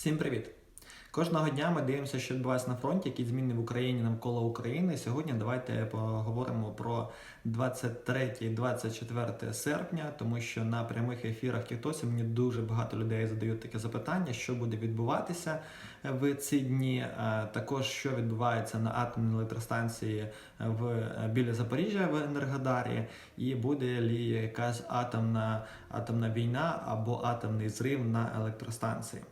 Всім привіт! Кожного дня ми дивимося, що відбувається на фронті, які зміни в Україні навколо України. Сьогодні давайте поговоримо про 23-24 серпня, тому що на прямих ефірах Тіктосі мені дуже багато людей задають таке запитання, що буде відбуватися в ці дні. Е, Також що відбувається на атомній електростанції в біля Запоріжжя в Енергодарі, і буде лі якась атомна, атомна війна або атомний зрив на електростанції.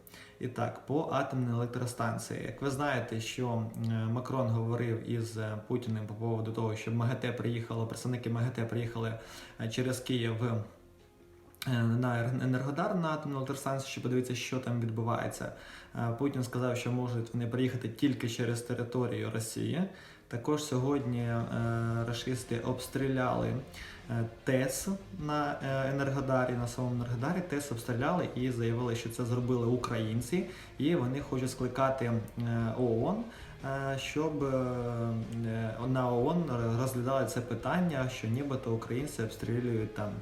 І так, по атомній електростанції, як ви знаєте, що е, Макрон говорив із е, Путіним по поводу того, що МАГАТЕ приїхало, представники МАГАТЕ приїхали е, через Київ в на Енергодар на атомну електростанцію, щоб подивитися, що там відбувається. Путін сказав, що можуть вони приїхати тільки через територію Росії. Також сьогодні рашисти обстріляли ТЕС на Енергодарі, на самому Енергодарі ТЕС обстріляли і заявили, що це зробили українці, і вони хочуть скликати ООН. Щоб на ООН розглядали це питання, що нібито українці обстрілюють там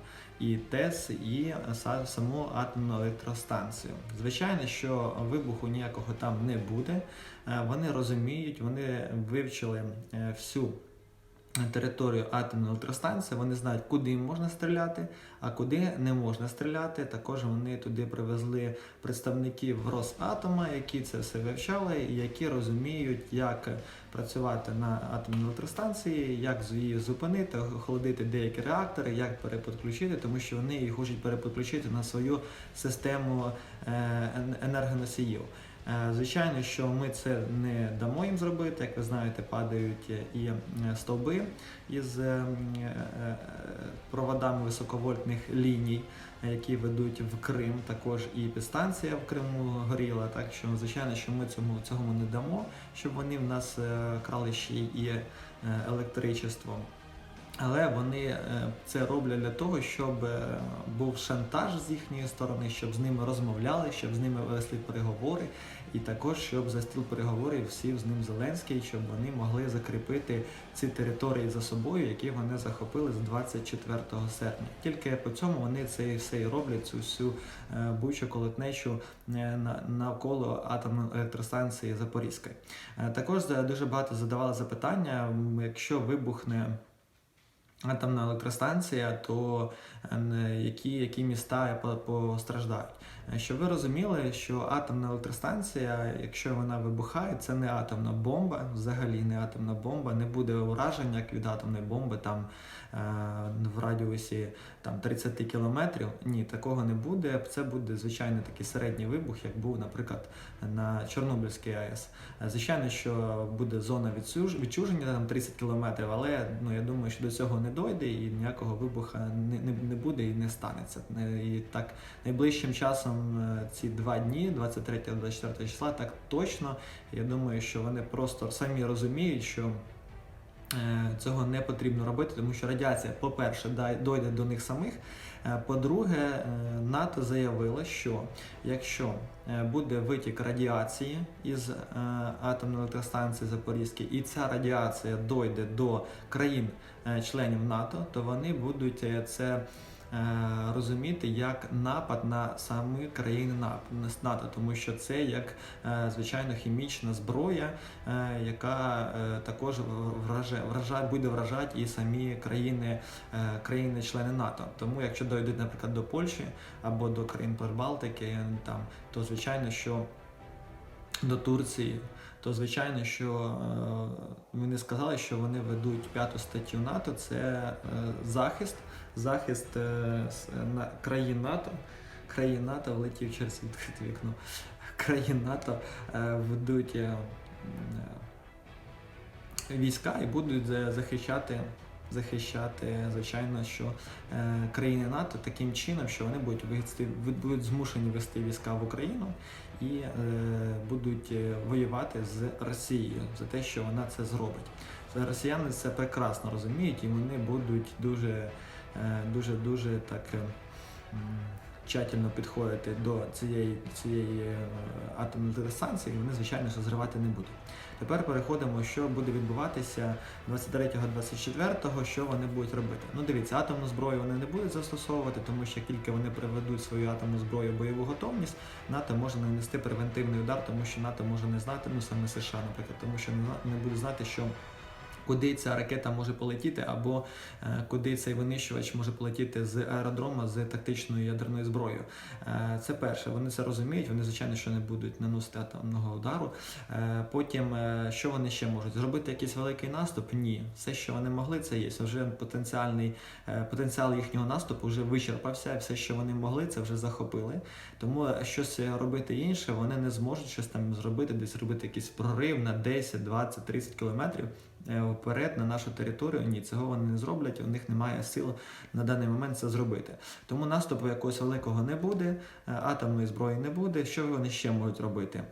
і ТЕС, і саму атомну електростанцію. Звичайно, що вибуху ніякого там не буде. Вони розуміють, вони вивчили всю. Територію атомної електростанції, вони знають, куди можна стріляти, а куди не можна стріляти. Також вони туди привезли представників Росатома, які це все вивчали, і які розуміють, як працювати на атомній електростанції, як її зупинити, охолодити деякі реактори, як переподключити, тому що вони їх хочуть переподключити на свою систему енергоносіїв. Звичайно, що ми це не дамо їм зробити. Як ви знаєте, падають і стовби із проводами високовольтних ліній, які ведуть в Крим. Також і підстанція в Криму горіла. Так що, звичайно, що ми цьому цього не дамо, щоб вони в нас крали ще і електричество. Але вони це роблять для того, щоб був шантаж з їхньої сторони, щоб з ними розмовляли, щоб з ними вести переговори, і також щоб за стіл переговорів сів з ним Зеленський, щоб вони могли закріпити ці території за собою, які вони захопили з 24 серпня. Тільки по цьому вони це все і роблять цю всю бучу колотнечу навколо атомної електростанції Запорізької. Також дуже багато задавали запитання, якщо вибухне. Атомна електростанція, то які які міста постраждають. Щоб ви розуміли, що атомна електростанція, якщо вона вибухає, це не атомна бомба, взагалі не атомна бомба, не буде ураження як від атомної бомби там в радіусі там 30 кілометрів. Ні, такого не буде. Це буде звичайно такий середній вибух, як був, наприклад, на Чорнобильській АЕС. Звичайно, що буде зона відчуження там 30 кілометрів, але ну я думаю, що до цього не дойде і ніякого вибуха не, не, не буде і не станеться. І так найближчим часом ці два дні, 23-24 числа, так точно. Я думаю, що вони просто самі розуміють, що. Цього не потрібно робити, тому що радіація, по-перше, дойде до них самих. По-друге, НАТО заявило, що якщо буде витік радіації із атомної електростанції Запорізької, і ця радіація дойде до країн-членів НАТО, то вони будуть це. Розуміти як напад на самі країни НАТО, тому що це як звичайно хімічна зброя, яка також вражає, вражає, буде вражати і самі країни, країни-члени НАТО. Тому, якщо дойдуть, наприклад, до Польщі або до країн Прибалтики, там то звичайно, що до Турції. То звичайно, що вони сказали, що вони ведуть п'яту статтю НАТО. Це захист, захист країн НАТО. Країн НАТО влетів через відкрите вікно. Країн НАТО ведуть війська і будуть захищати. Захищати, звичайно, що е, країни НАТО таким чином, що вони будуть вести, будуть змушені вести війська в Україну і е, будуть воювати з Росією за те, що вона це зробить. Росіяни це прекрасно розуміють, і вони будуть дуже, дуже, дуже так тщательно підходити до цієї, цієї е, атомної електростанції, вони, звичайно, що зривати не будуть. Тепер переходимо, що буде відбуватися 23-24, що вони будуть робити. Ну, дивіться, атомну зброю вони не будуть застосовувати, тому що тільки вони приведуть свою атомну зброю в бойову готовність, НАТО може нанести превентивний удар, тому що НАТО може не знати, ну саме США, наприклад, тому що не буде знати, що. Куди ця ракета може полетіти, або е, куди цей винищувач може полетіти з аеродрому з тактичною ядерною зброєю. Е, це перше, вони це розуміють. Вони звичайно що не будуть наносити атомного удару. Е, потім, що вони ще можуть зробити якийсь великий наступ? Ні, все, що вони могли, це є. Вже потенціальний потенціал їхнього наступу вже вичерпався. Все, що вони могли, це вже захопили. Тому щось робити інше, вони не зможуть щось там зробити, десь робити якийсь прорив на 10, 20, 30 кілометрів вперед на нашу територію. Ні, цього вони не зроблять. У них немає сил на даний момент це зробити. Тому наступу якогось великого не буде, е, атомної зброї не буде. Що вони ще можуть робити?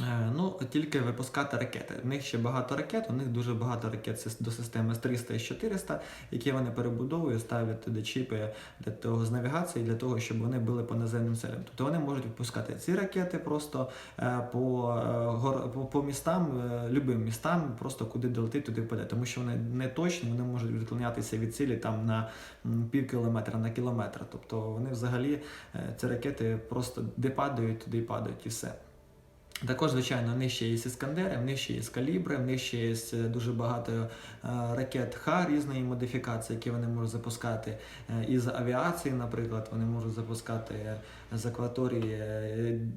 Е, Ну, тільки випускати ракети. У них ще багато ракет, у них дуже багато ракет до системи С-300 і С-400, які вони перебудовують, ставлять туди чіпи для того з навігації, для того, щоб вони били по наземним целям. Тобто вони можуть випускати ці ракети просто е, по, е, по, по містам, любим містам, просто куди долетить, туди впаде. Тому що вони не точні, вони можуть відклонятися від цілі там на пів кілометра, на кілометр. Тобто вони взагалі ці ракети просто де падають, туди й падають і все. Також, звичайно, в них ще є іскандери, в них ще є калібри, в них ще є е, дуже багато е, ракет Х різної модифікації, які вони можуть запускати е, із авіації, наприклад, вони можуть запускати з акваторії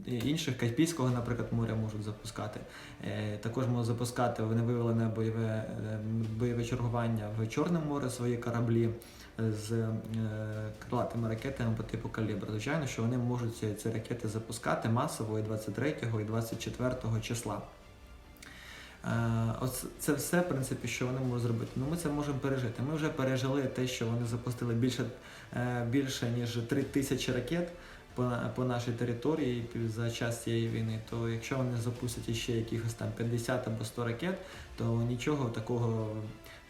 інших Каспійського, наприклад, моря можуть запускати. Також можуть запускати вони вивели на бойове, бойове чергування в Чорне море свої кораблі з крилатими ракетами по типу калібр. Звичайно, що вони можуть ці, ракети запускати масово і 23 і 24 числа. Е, Ось це все, в принципі, що вони можуть зробити. Ну, ми це можемо пережити. Ми вже пережили те, що вони запустили більше, е, більше ніж 3 тисячі ракет по, по нашій території за час цієї війни. То якщо вони запустять іще якихось там 50 або 100 ракет, то нічого такого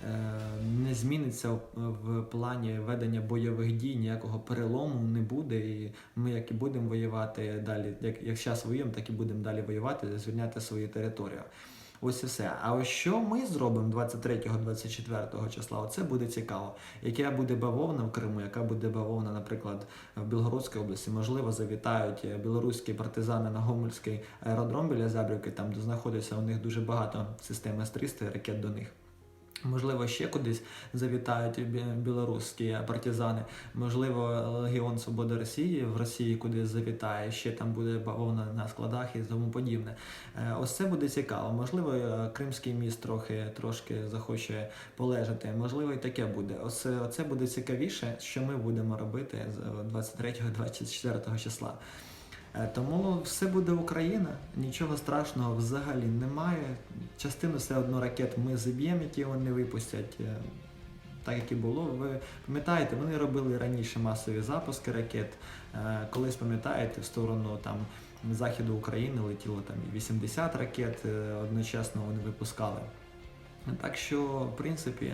е, не зміниться в- в плані ведення бойових дій, ніякого перелому не буде. І ми як і будемо воювати далі, як, як зараз воюємо, так і будемо далі воювати, звільняти свою територію. Ось і все. А ось що ми зробимо 23-24 числа? Оце буде цікаво. Яка буде бавовна в Криму, яка буде бавовна, наприклад, в Білгородській області. Можливо, завітають е, білоруські партизани на Гомельський аеродром біля Забрівки, там де знаходиться у них дуже багато систем С-300 і ракет до них. Можливо, ще кудись завітають білоруські партизани. Можливо, Легіон Свободи Росії в Росії кудись завітає, ще там буде бавовна на складах і тому подібне. Е, Ось це буде цікаво. Можливо, е, Кримський міст трохи трошки захоче полежати. Можливо, і таке буде. Ось е, це буде цікавіше, що ми будемо робити з 23-24 числа. Е, Тому все буде Україна, нічого страшного взагалі немає. Частину все одно ракет ми зіб'ємо, які вони випустять. е, Так як і було, ви пам'ятаєте, вони робили раніше масові запуски ракет. Е, Колись пам'ятаєте, в сторону там заходу України летіло там і 80 ракет одночасно вони випускали. Так що, в принципі,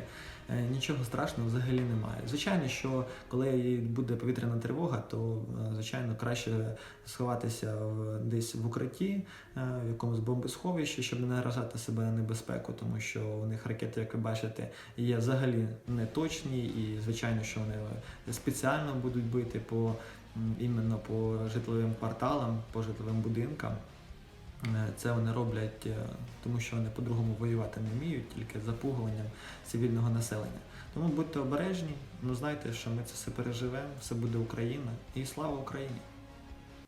е, нічого страшного взагалі немає. Звичайно, що коли буде повітряна тривога, то е, звичайно краще сховатися десь в укритті, е, в якомусь бомбосховищі, щоб не наражати себе на небезпеку, тому що у них ракети, як ви бачите, є взагалі неточні, і звичайно, що вони спеціально будуть бити по іменно по житловим кварталам, по житловим будинкам. Е, Це вони роблять, е, тому що вони по-другому воювати не вміють, тільки запугуванням цивільного населення. Тому будьте обережні, ну знайте, що ми це все переживемо, все буде Україна і слава Україні!